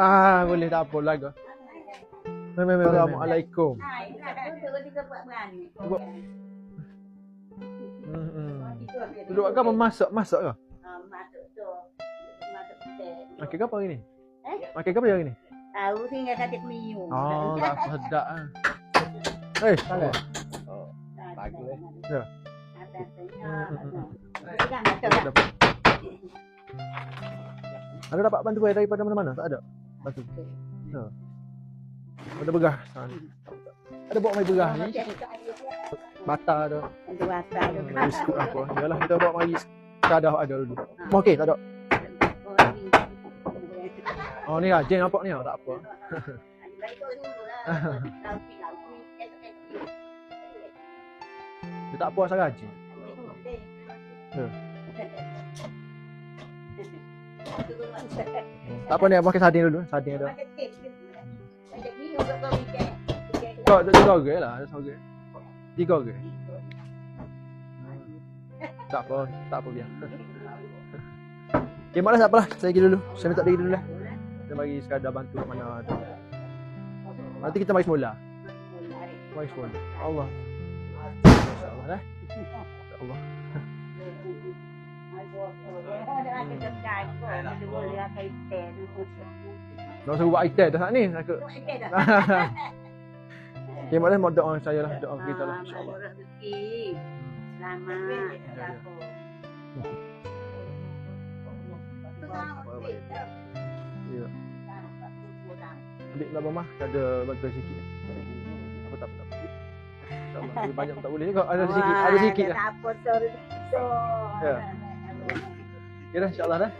Ah, boleh tak apa lah. Memang Assalamualaikum. Ha, ini lah. Duduk dia buat berani. Buat- Hmm. hmm. Duduk kat apa masak masak ke? Ha, masuk tu. Masuk tek. Makan apa hari ni? Eh? Makan apa hari ni? Tahu tinggal katik miu. Oh, tak sedap ah. Eh, tangan. bagus, eh. Ya. Ada Dapat. Ada dapat bantuan daripada mana-mana? Tak ada. Bantu. Ha. Ada begah. Ha. Ada bawa mai begah ni. Bata ada. Ada wasa ada. Hmm, biskut apa. Yalah kita bawa mari kadah ada dulu. Okey, tak ada. Oh ni lah, Jen nampak ni lah, tak apa. Dia tak puas sangat je. Tak apa ni, makan sardin dulu. Sardin ada. Kau ada tiga orang lah, ada seorang. Tiga orang. Tak apa, tak apa biar. Okay, malas apalah. Saya pergi dulu. Saya minta pergi dulu lah. Kita bagi sekadar bantu kat mana ada. Nanti kita mari semula. Mari semula. Allah. InsyaAllah dah. InsyaAllah. Tak usah buat item dah saat ni. Aku. Okay, malas mau doa saya lah. Doa kita lah. InsyaAllah. Selamat. Ya. Ambil lah rumah. Ada bantuan sikit. Apa tak apa. tak apa. InsyaAllah. Lebih banyak tak boleh juga. Ada sikit. Ada sikit lah. Tak apa, sorry. Ya. Okay dah. InsyaAllah dah.